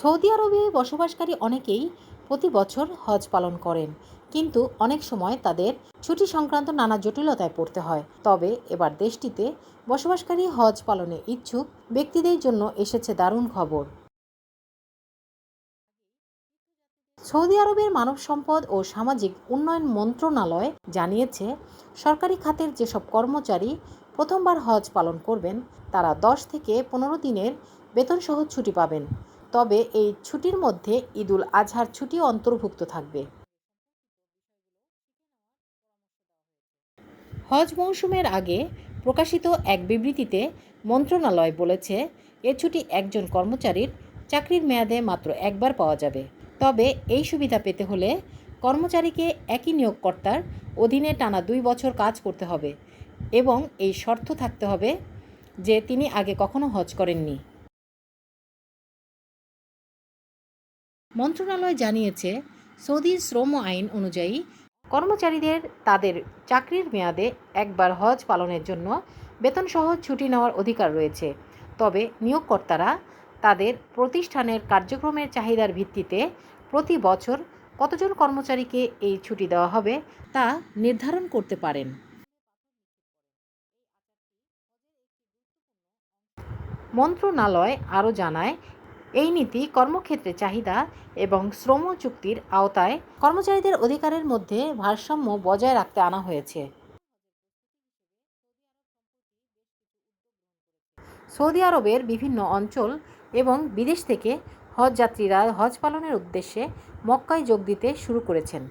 Saudi আরবে বসবাসকারী অনেকেই প্রতি বছর হজ পালন করেন, কিন্তু অনেক সময় তাদের ছুটি সংক্রান্ত নানা জটিলতায় পড়তে হয়। তবে এবার দেশটিতে বসবাসকারী হজ পালনে ইচ্ছুক ব্যক্তিদের জন্য এসেছে দারুণ খবর। সৌদি আরবের মানব সম্পদ ও সামাজিক উন্নয়ন মন্ত্রণালয় জানিয়েছে, সরকারি খাতের যেসব কর্মচারী প্রথমবার হজ পালন করবেন, তারা দশ থেকে পনেরো দিনের বেতনসহ ছুটি পাবেন। তবে এই ছুটির মধ্যে ঈদুল আজহার ছুটি অন্তর্ভুক্ত থাকবে। হজ মৌসুমের আগে প্রকাশিত এক বিবৃতিতে মন্ত্রণালয় বলেছে, এ ছুটি একজন কর্মচারীর চাকরির মেয়াদে মাত্র একবার পাওয়া যাবে। তবে এই সুবিধা পেতে হলে কর্মচারীকে একই নিয়োগকর্তার অধীনে টানা দুই বছর কাজ করতে হবে এবং এই শর্ত থাকতে হবে যে তিনি আগে কখনো হজ করেননি। মন্ত্রণালয় জানিয়েছে সৌদি শ্রম আইন অনুযায়ী কর্মচারীদের তাদের চাকরির মেয়াদে একবার হজ পালনের জন্য বেতনসহ ছুটি নেওয়ার অধিকার রয়েছে। তবে নিয়োগকর্তারা তাদের প্রতিষ্ঠানের কার্যক্রমের চাহিদার ভিত্তিতে প্রতি বছর কতজন কর্মচারীকে এই ছুটি দেওয়া হবে তা নির্ধারণ করতে পারেন। মন্ত্রণালয় আরও জানায় এই নীতি কর্মক্ষেত্রে চাহিদা এবং শ্রম চুক্তির আওতায় কর্মচারীদের অধিকারের মধ্যে ভারসাম্য বজায় রাখতে আনা হয়েছে। সৌদি আরবের বিভিন্ন অঞ্চল এবং বিদেশ থেকে হজ যাত্রীরা হজ পালনের উদ্দেশ্যে মক্কায় যোগ দিতে শুরু করেছেন।